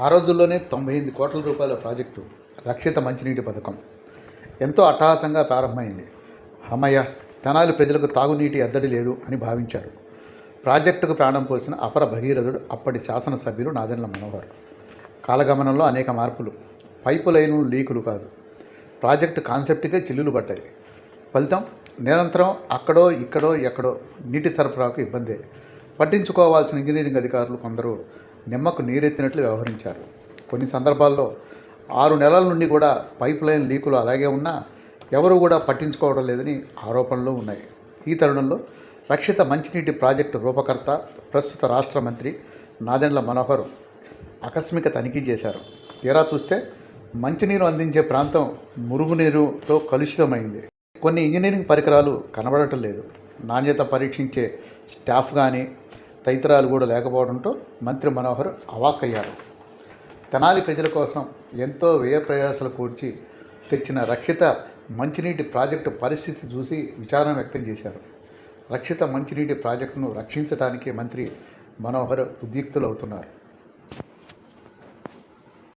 ఆ రోజుల్లోనే తొంభై ఎనిమిది కోట్ల రూపాయల ప్రాజెక్టు రక్షిత మంచినీటి పథకం. ఎంతో అట్టహాసంగా ప్రారంభమైంది. అమ్మయ్య తెనాలి ప్రజలకు తాగునీటి ఎద్దడి లేదు అని భావించారు. ప్రాజెక్టుకు ప్రాణం పోసిన అపర భగీరథుడు అప్పటి శాసనసభ్యులు నాదెండ్ల మనోహర్. కాలగమనంలో అనేక మార్పులు. పైపు లైను లీకులు కాదు. ప్రాజెక్టు కాన్సెప్ట్కే చిల్లులు పడ్డాయి ఫలితం నిరంతరం అక్కడో ఇక్కడో ఎక్కడో నీటి సరఫరాకు ఇబ్బందే. పట్టించుకోవాల్సిన ఇంజనీరింగ్ అధికారులు కొందరు నిమ్మకు నీరెత్తినట్లు వ్యవహరించారు. కొన్ని సందర్భాల్లో ఆరు నెలల నుండి కూడా పైప్ లైన్ లీకులు అలాగే ఉన్నా ఎవరూ కూడా పట్టించుకోవడం లేదని ఆరోపణలు ఉన్నాయి. ఈ తరుణంలో రక్షిత మంచినీటి ప్రాజెక్టు రూపకర్త ప్రస్తుత రాష్ట్ర మంత్రి నాదెండ్ల మనోహర్ ఆకస్మిక తనిఖీ చేశారు. తీరా చూస్తే మంచినీరు అందించే ప్రాంతం మురుగునీరుతో కలుషితమైంది. కొన్ని ఇంజనీరింగ్ పరికరాలు కనబడటం లేదు. నాణ్యత పరీక్షించే స్టాఫ్ కానీ తదితరాలు కూడా లేకపోవడంతో మంత్రి మనోహర్ అవాక్కయ్యారు. తెనాలి ప్రజల కోసం ఎంతో వ్యయ ప్రయాసాలు కూర్చి తెచ్చిన రక్షిత మంచినీటి ప్రాజెక్టు పరిస్థితి చూసి విచారం వ్యక్తం చేశారు. రక్షిత మంచినీటి ప్రాజెక్టును రక్షించడానికి మంత్రి మనోహర్ ఉద్యుక్తులు అవుతున్నారు